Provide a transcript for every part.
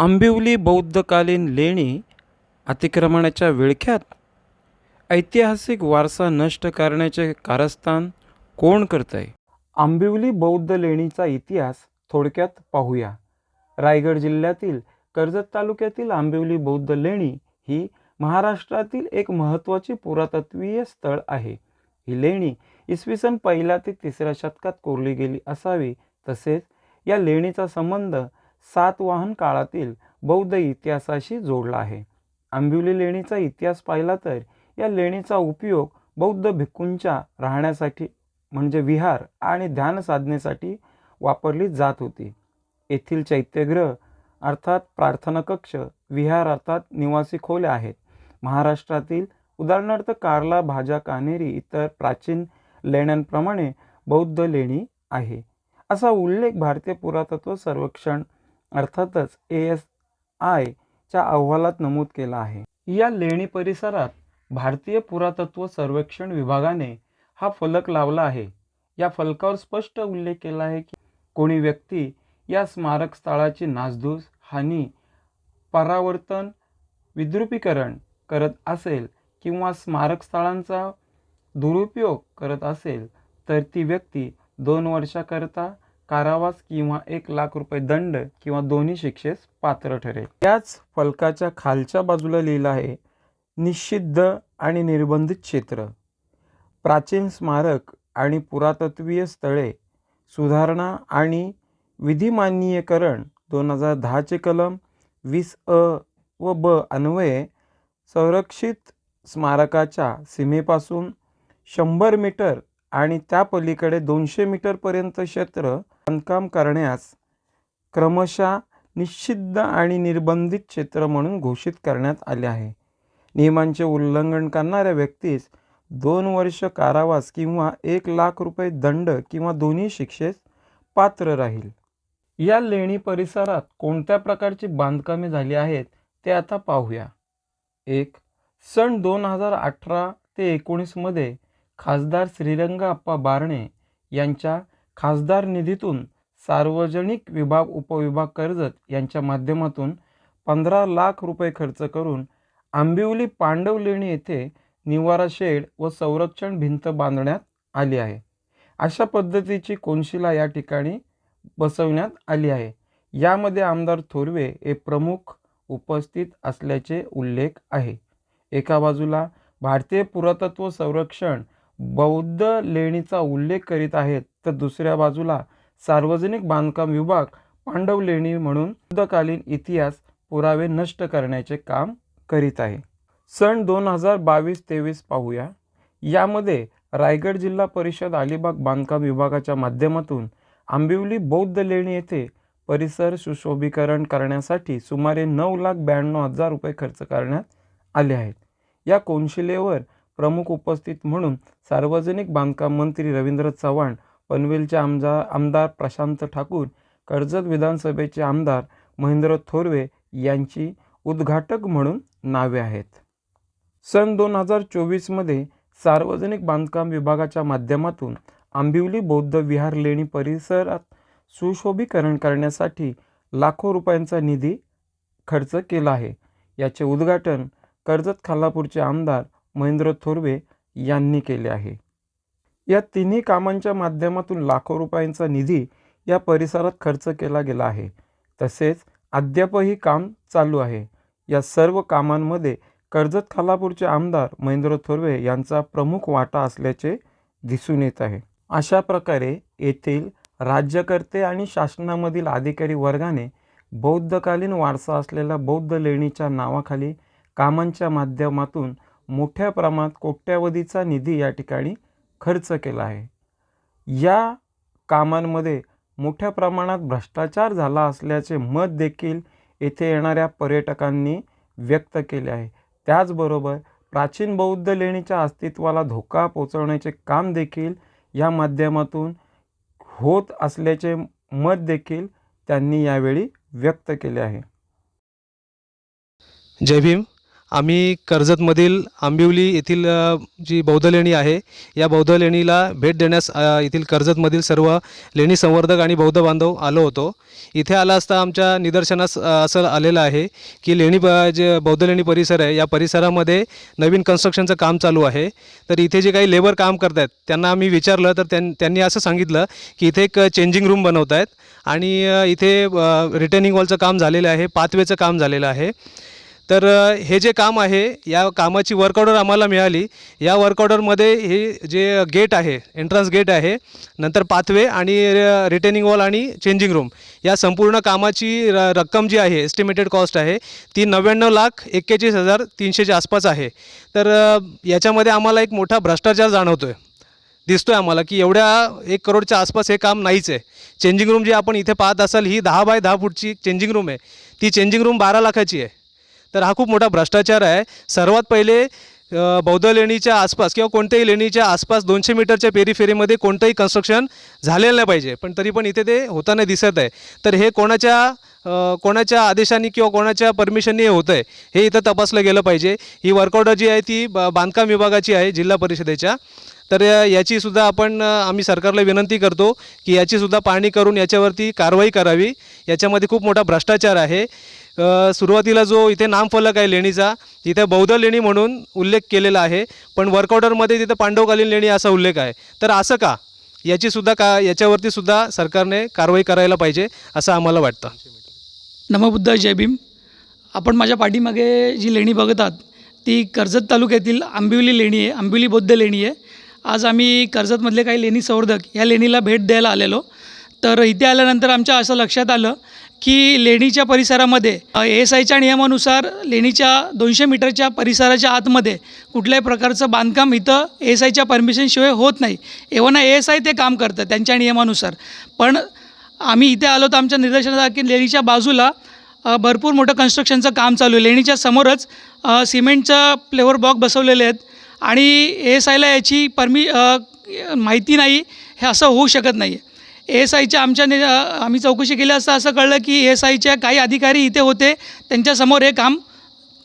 आंबिवली बौद्धकालीन लेणी अतिक्रमणाच्या विळख्यात ऐतिहासिक वारसा नष्ट करण्याचे कारस्थान कोण करत आहे आंबिवली बौद्ध लेणीचा इतिहास थोडक्यात पाहूया. रायगड जिल्ह्यातील कर्जत तालुक्यातील आंबिवली बौद्ध लेणी ही महाराष्ट्रातील एक महत्त्वाची पुरातत्वीय स्थळ आहे. ही लेणी इसवी सन पहिल्या ते तिसऱ्या शतकात कोरली गेली असावी. तसेच या लेणीचा संबंध सातवाहन काळातील बौद्ध इतिहासाशी जोडला आहे. आंबिवली लेणीचा इतिहास पाहिला तर या लेणीचा उपयोग बौद्ध भिक्खूंच्या राहण्यासाठी म्हणजे विहार आणि ध्यान साधनेसाठी वापरली जात होती. येथील चैत्यग्रह अर्थात प्रार्थना कक्ष विहार अर्थात निवासी खोल्या आहेत. महाराष्ट्रातील उदाहरणार्थ कार्ला भाजा कान्हेरी इतर प्राचीन लेण्यांप्रमाणे बौद्ध लेणी आहे. असा उल्लेख भारतीय पुरातत्व सर्वेक्षण अर्थातच ए एस आयच्या अहवालात नमूद केला आहे. या लेणी परिसरात भारतीय पुरातत्व सर्वेक्षण विभागाने हा फलक लावला आहे. या फलकावर स्पष्ट उल्लेख केला आहे की कोणी व्यक्ती या स्मारक स्थळाची नासधूस हानी परावर्तन विद्रुपीकरण करत असेल किंवा स्मारक स्थळांचा दुरुपयोग करत असेल तर ती व्यक्ती दोन वर्षाकरता कारावास किंवा एक लाख रुपये दंड किंवा दोन्ही शिक्षेस पात्र ठरेल. याच फलकाच्या खालच्या बाजूला लिहिलं आहे निषिद्ध आणि निर्बंधित क्षेत्र प्राचीन स्मारक आणि पुरातत्वीय स्थळे सुधारणा आणि विधिमान्यीकरण दोन हजार दहाचे कलम वीस अ व ब अन्वये संरक्षित स्मारकाच्या सीमेपासून शंभर मीटर आणि त्या पलीकडे दोनशे मीटरपर्यंत क्षेत्र बांधकाम करण्यास क्रमशः निषिद्ध आणि निर्बंधित क्षेत्र म्हणून घोषित करण्यात आले आहे. नियमांचे उल्लंघन करणाऱ्या व्यक्तीस दोन वर्ष कारावास किंवा एक लाख रुपये दंड किंवा दोन्ही शिक्षेस पात्र राहील. या लेणी परिसरात कोणत्या प्रकारची बांधकामे झाली आहेत ते आता पाहूया. एक सन दोन हजार अठरा ते एकोणीसमध्ये खासदार श्रीरंग अप्पा बारणे यांच्या खासदार निधीतून सार्वजनिक विभाग उपविभाग कर्जत यांच्या माध्यमातून पंधरा लाख रुपये खर्च करून आंबिवली पांडव लेणी येथे निवारा शेड व संरक्षण भिंत बांधण्यात आली आहे. अशा पद्धतीची कोनशिला या ठिकाणी बसवण्यात आली आहे. यामध्ये आमदार थोरवे हे प्रमुख उपस्थित असल्याचे उल्लेख आहे. एका बाजूला भारतीय पुरातत्व संरक्षण बौद्ध लेणीचा उल्लेख करीत आहेत तर दुसऱ्या बाजूला सार्वजनिक बांधकाम विभाग पांडव लेणी म्हणून युद्धकालीन इतिहास पुरावे नष्ट करण्याचे काम करीत आहे. सन दोन हजार बावीस तेवीस पाहूया. यामध्ये रायगड जिल्हा परिषद अलिबाग बांधकाम विभागाच्या माध्यमातून आंबिवली बौद्ध लेणी येथे परिसर सुशोभीकरण करण्यासाठी सुमारे नऊ लाख ब्याण्णव हजार रुपये खर्च करण्यात आले आहेत. या कोनशिलेवर प्रमुख उपस्थित म्हणून सार्वजनिक बांधकाम मंत्री रवींद्र चव्हाण पनवेलचे आमदा आमदार प्रशांत ठाकूर कर्जत विधानसभेचे आमदार महेंद्र थोरवे यांची उद्घाटक म्हणून नावे आहेत. सन दोन हजार चोवीसमध्ये सार्वजनिक बांधकाम विभागाच्या माध्यमातून आंबिवली बौद्ध विहार लेणी परिसरात सुशोभीकरण करण्यासाठी लाखो रुपयांचा निधी खर्च केला आहे. याचे उद्घाटन कर्जत खालापूरचे आमदार महेंद्र थोरवे यांनी केले आहे. या तिन्ही कामांच्या माध्यमातून लाखो रुपयांचा निधी या परिसरात खर्च केला गेला आहे. तसेच अद्यापही काम चालू आहे. या सर्व कामांमध्ये कर्जत खालापूरचे आमदार महेंद्र थोरवे यांचा प्रमुख वाटा असल्याचे दिसून येत आहे. अशा प्रकारे येथील राज्यकर्ते आणि शासनामधील अधिकारी वर्गाने बौद्धकालीन वारसा असलेल्या बौद्ध लेणीच्या नावाखाली कामांच्या माध्यमातून मोठ्या प्रमाणात कोट्यावधीचा निधी या ठिकाणी खर्च केला आहे. या कामांमध्ये मोठ्या प्रमाणात भ्रष्टाचार झाला असल्याचे मत देखील येथे येणाऱ्या पर्यटकांनी व्यक्त केले आहे. त्याचबरोबर प्राचीन बौद्ध लेणीच्या अस्तित्वाला धोका पोचवण्याचे काम देखील या माध्यमातून होत असल्याचे मत देखील त्यांनी यावेळी व्यक्त केले आहे. जय भीम. आम्ही कर्जतमधील आंबिवली येथील जी बौद्ध लेणी आहे या बौद्ध लेणीला भेट देण्यास येथील कर्जतमधील सर्व लेणी संवर्धक आणि बौद्ध बांधव आलो होतो. इथे आला असता आमच्या निदर्शनास असं आलेलं आहे की लेणी जे बौद्ध लेणी परिसर आहे या परिसरामध्ये नवीन कन्स्ट्रक्शनचं काम चालू आहे. तर इथे जे काही लेबर काम करत आहेत त्यांना आम्ही विचारलं तर त्यां त्यांनी असं सांगितलं की इथे एक चेंजिंग रूम बनवत आहेत आणि इथे रिटर्निंग वॉलचं काम झालेलं आहे पाथवेचं काम झालेलं आहे. तर हे जे काम आहे या कामाची वर्क ऑर्डर आम्हाला मिळाली. या वर्क ऑर्डरमध्ये हे जे गेट आहे एंट्रन्स गेट आहे नंतर पाथवे आणि रिटेनिंग वॉल आणि चेंजिंग रूम या संपूर्ण कामाची र रक्कम जी आहे एस्टिमेटेड कॉस्ट आहे ती नव्याण्णव लाख एक्केचाळीस हजार तीनशेच्या आसपास आहे. तर याच्यामध्ये आम्हाला एक मोठा भ्रष्टाचार जाणवतो आहे दिसतो आहे आम्हाला की एवढ्या एक करोडच्या आसपास हे काम नाहीच आहे. चेंजिंग रूम जी आपण इथे पाहत असाल ही दहा बाय दहा फूटची चेंजिंग रूम आहे. ती चेंजिंग रूम बारा लाखाची आहे. तर हा खूप मोठा भ्रष्टाचार आहे. सर्वात पहिले बौद्ध लेणीच्या आसपास किंवा कोणत्याही लेणीच्या आसपास दोनशे मीटरच्या पेरीफेरीमध्ये कोणतंही कन्स्ट्रक्शन झालेलं नाही पाहिजे. पण तरी पण इथे ते होताना दिसत आहे. तर हे कोणाच्या कोणाच्या आदेशाने किंवा कोणाच्या परमिशनने हे होतं आहे हे इथं तपासलं गेलं पाहिजे. ही वर्कआउट जी आहे ती बांधकाम विभागाची आहे जिल्हा परिषदेच्या. तर याचीसुद्धा आपण आम्ही सरकारला विनंती करतो की याचीसुद्धा पाहणी करून याच्यावरती कारवाई करावी. याच्यामध्ये खूप मोठा भ्रष्टाचार आहे. सुरुवातीला जो इथे नामफलक आहे लेणीचा तिथे बौद्ध लेणी म्हणून उल्लेख केलेला आहे पण वर्क ऑर्डरमध्ये तिथं पांडवकालीन लेणी असा उल्लेख आहे. तर असं का? याचीसुद्धा का याच्यावरती सुद्धा सरकारने कारवाई करायला पाहिजे असं आम्हाला वाटतं. नमबुद्ध जय भीम. आपण माझ्या पाठीमागे जी लेणी बघत आहात ती कर्जत तालुक्यातील आंबिवली लेणी आहे आंबिवली बौद्ध लेणी आहे. आज आम्ही कर्जतमधले काही लेणी संवर्धक या लेणीला भेट द्यायला आलेलो. तर इथे आल्यानंतर आमच्या असं लक्षात आलं की लेणीच्या परिसरामध्ये एस आयच्या नियमानुसार लेणीच्या दोनशे मीटरच्या परिसराच्या आतमध्ये कुठल्याही प्रकारचं बांधकाम इथं एस आयच्या परमिशनशिवाय होत नाही. एव्हन एस आय ते काम करतं त्यांच्या नियमानुसार. पण आम्ही इथे आलो तर आमच्या निदर्शनात की लेणीच्या बाजूला भरपूर मोठं कन्स्ट्रक्शनचं काम चालू आहे. लेणीच्या समोरच सिमेंटचं फ्लेवर ब्लॉक बसवलेले आहेत आणि एस आयला याची परमि माहिती नाही हे असं होऊ शकत नाही आहे एस आयच्या आमच्या नि आम्ही चौकशी केली असता असं कळलं की एस आयच्या काही अधिकारी इथे होते. त्यांच्यासमोर हे काम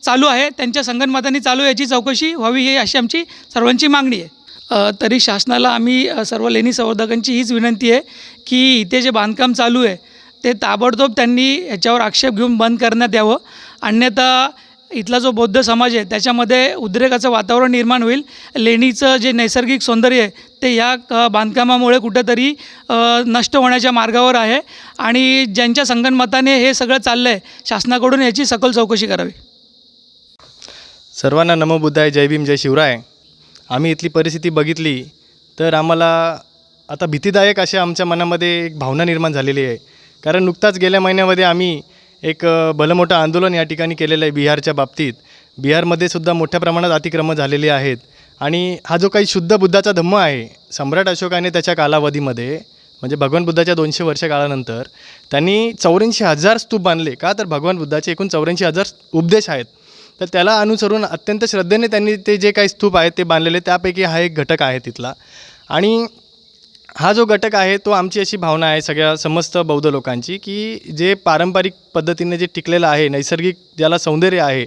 चालू आहे. त्यांच्या संगनमताने चालू याची चौकशी व्हावी ही अशी आमची सर्वांची मागणी आहे. तरी शासनाला आम्ही सर्व लेणी संवर्धकांची हीच विनंती आहे की इथे जे बांधकाम चालू आहे ते ताबडतोब त्यांनी याच्यावर आक्षेप घेऊन बंद करण्यात यावं. अन्यथा इथला जो बौद्ध समाज आहे त्याच्यामध्ये उद्रेकाचं वातावरण निर्माण होईल. लेणीचं जे नैसर्गिक सौंदर्य आहे ते या बांधकामामुळे कुठंतरी नष्ट होण्याच्या मार्गावर आहे. आणि ज्यांच्या संगणमताने हे सगळं चाललं आहे शासनाकडून याची सखोल चौकशी करावी. सर्वांना नमो बुद्धाय जय भीम जय शिवराय. आम्ही इथली परिस्थिती बघितली तर आम्हाला आता भीतीदायक अशा आमच्या मनामध्ये एक भावना निर्माण झालेली आहे. कारण नुकताच गेल्या महिन्यामध्ये आम्ही एक भलं मोठं आंदोलन या ठिकाणी केलेलं आहे बिहारच्या बाबतीत. बिहारमध्ये सुद्धा मोठ्या प्रमाणात अतिक्रमण झालेली आहेत. आणि हा जो काही शुद्ध बुद्धाचा धम्म आहे सम्राट अशोकाने त्याच्या कालावधीमध्ये म्हणजे भगवान बुद्धाच्या दोनशे वर्ष काळानंतर त्यांनी चौऱ्याऐंशी हजार स्तूप बांधले. का तर भगवान बुद्धाचे एकूण चौऱ्याऐंशी हजार उपदेश आहेत. तर त्याला अनुसरून अत्यंत श्रद्धेने त्यांनी ते जे काही स्तूप आहेत ते बांधलेले त्यापैकी हा एक घटक आहे तिथला. आणि हा जो घटक आहे तो आमची अशी भावना आहे सगळ्या समस्त बौद्ध लोकांची की जे पारंपरिक पद्धतीने जे टिकलेलं आहे नैसर्गिक ज्याला सौंदर्य आहे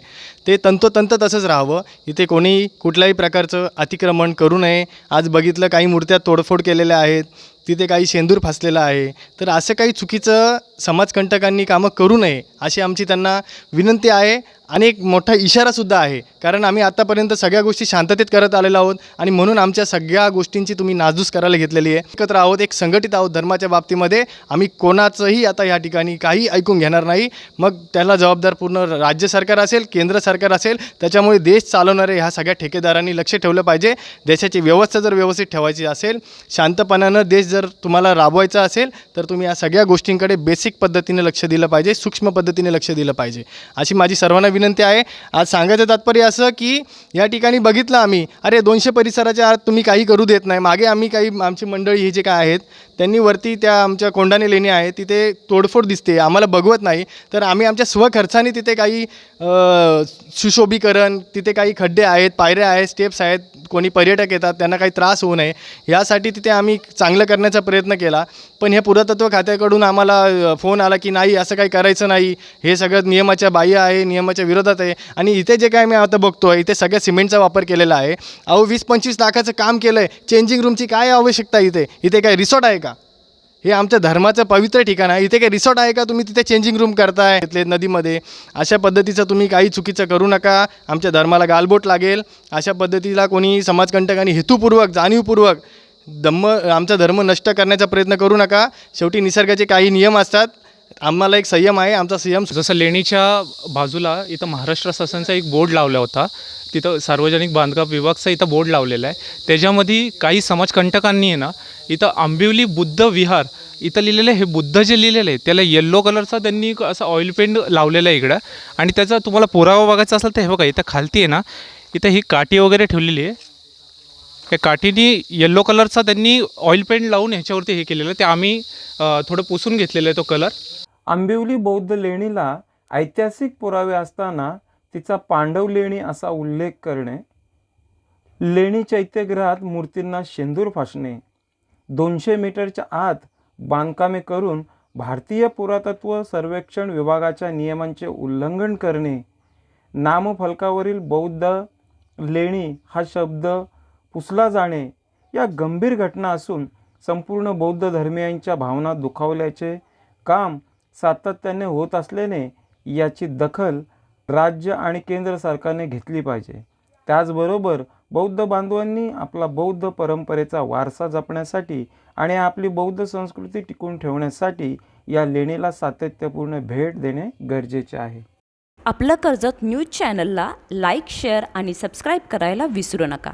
ते तंतोतंत तसंच राहावं. इथे कोणी कुठल्याही प्रकारचं अतिक्रमण करू नये. आज बघितलं काही मूर्त्या तोडफोड केलेल्या आहेत तिथे काही शेंदूर फासलेला आहे. तर असं काही चुकीचं समाजकंटकांनी कामं करू नये अशी आमची त्यांना विनंती आहे. आणि एक मोठा इशारासुद्धा आहे. कारण आम्ही आतापर्यंत सगळ्या गोष्टी शांततेत करत आलेलो आहोत आणि म्हणून आमच्या सगळ्या गोष्टींची तुम्ही नाजूस करायला घेतलेली आहे. एकत्र आहोत एक संघटित आहोत धर्माच्या बाबतीमध्ये. आम्ही कोणाचंही आता या ठिकाणी काही ऐकून घेणार नाही. मग त्याला जबाबदार पूर्ण राज्य सरकार असेल केंद्र सरकार असेल त्याच्यामुळे देश चालवणारे ह्या सगळ्या ठेकेदारांनी लक्ष ठेवलं पाहिजे. देशाची व्यवस्था जर व्यवस्थित ठेवायची असेल शांतपणानं देश जर तुम्हाला राबवायचा असेल तर तुम्ही या सगळ्या गोष्टींकडे बेसिक पद्धतीने लक्ष दिलं पाहिजे सूक्ष्म पद्धतीने लक्ष दिलं पाहिजे. अशी माझी सर्वांना विनंती आहे. आज सांगायचं तात्पर्य असं की या ठिकाणी बघितलं आम्ही अरे दोनशे परिसराच्या आत तुम्ही काही करू देत नाही. मागे आम्ही काही आमची मंडळी ही जे काय आहेत त्यांनी वरती त्या आमच्या कोंडाने लेणी आहे तिथे तोडफोड दिसते आम्हाला बघवत नाही. तर आम्ही आमच्या स्वखर्चाने तिथे काही सुशोभीकरण तिथे काही खड्डे आहेत पायऱ्या आहेत स्टेप्स आहेत कोणी पर्यटक येतात त्यांना काही त्रास होऊ नये. यासाठी तिथे आम्ही चांगलं करण्याचा प्रयत्न केला. पण हे पुरातत्व खात्याकडून आम्हाला फोन आला की नाही असं काही करायचं नाही. हे सगळं नियमाच्या बाह्य आहे नियमाच्या विरोधात आहे. आणि इथे जे काय मी आता बघतो आहे इथे सगळ्या सिमेंटचा वापर केलेला आहे. अहो वीस पंचवीस लाखाचं काम केलं आहे चेंजिंग रूमची काय आवश्यकता आहे इथे? इथे काय रिसॉर्ट आहे का? हे आमच्या धर्माचं पवित्र ठिकाण आहे. इथे काही रिसॉर्ट आहे का? तुम्ही तिथे चेंजिंग रूम करताय. इथले नदीमध्ये. अशा पद्धतीचं तुम्ही काही चुकीचं करू नका. आमच्या धर्माला गालबोट लागेल. अशा पद्धतीला कोणी समाजकंटकांनी हेतुपूर्वक जाणीवपूर्वक धम्म आमचा धर्म नष्ट करण्याचा प्रयत्न करू नका. शेवटी निसर्गाचे काही नियम असतात. आम्हाला एक संयम आहे आमचा संयम जसं लेणीच्या बाजूला इथं महाराष्ट्र शासनाचा एक बोर्ड लावला होता. तिथं सार्वजनिक बांधकाम विभागचा इथं बोर्ड लावलेला आहे. त्याच्यामध्ये काही समाजकंटकांनी आहे ना इथं आंबिवली बुद्ध विहार इथं लिहिलेलं आहे. हे बुद्ध जे लिहिलेलं आहे त्याला येल्लो कलरचा त्यांनी एक असं ऑइल पेंट लावलेलं आहे इकडं. आणि त्याचा तुम्हाला पुरावा बघायचा असेल तर हे बघा इथं खालती आहे ना इथं ही काठी वगैरे ठेवलेली आहे. त्या काठीनी येल्लो कलरचा त्यांनी ऑइल पेंट लावून ह्याच्यावरती हे केलेलं. आहे ते आम्ही थोडं पुसून घेतलेलं आहे तो कलर आंबिवली बौद्ध लेणीला ऐतिहासिक पुरावे असताना तिचा पांडव लेणी असा उल्लेख करणे लेणी चैत्यगृहात मूर्तींना शेंदूर फासणे दोनशे मीटरच्या आत बांधकामे करून भारतीय पुरातत्व सर्वेक्षण विभागाच्या नियमांचे उल्लंघन करणे नामफलकावरील बौद्ध लेणी हा शब्द पुसला जाणे या गंभीर घटना असून संपूर्ण बौद्ध धर्मियांच्या भावना दुखावल्याचे काम सातत्याने होत असल्याने याची दखल राज्य आणि केंद्र सरकारने घेतली पाहिजे. त्याचबरोबर बौद्ध बांधवांनी आपला बौद्ध परंपरेचा वारसा जपण्यासाठी आणि आपली बौद्ध संस्कृती टिकून ठेवण्यासाठी या लेणीला सातत्यपूर्ण भेट देणे गरजेचे आहे. आपलं कर्जत न्यूज चॅनलला लाईक शेअर आणि सबस्क्राईब करायला विसरू नका.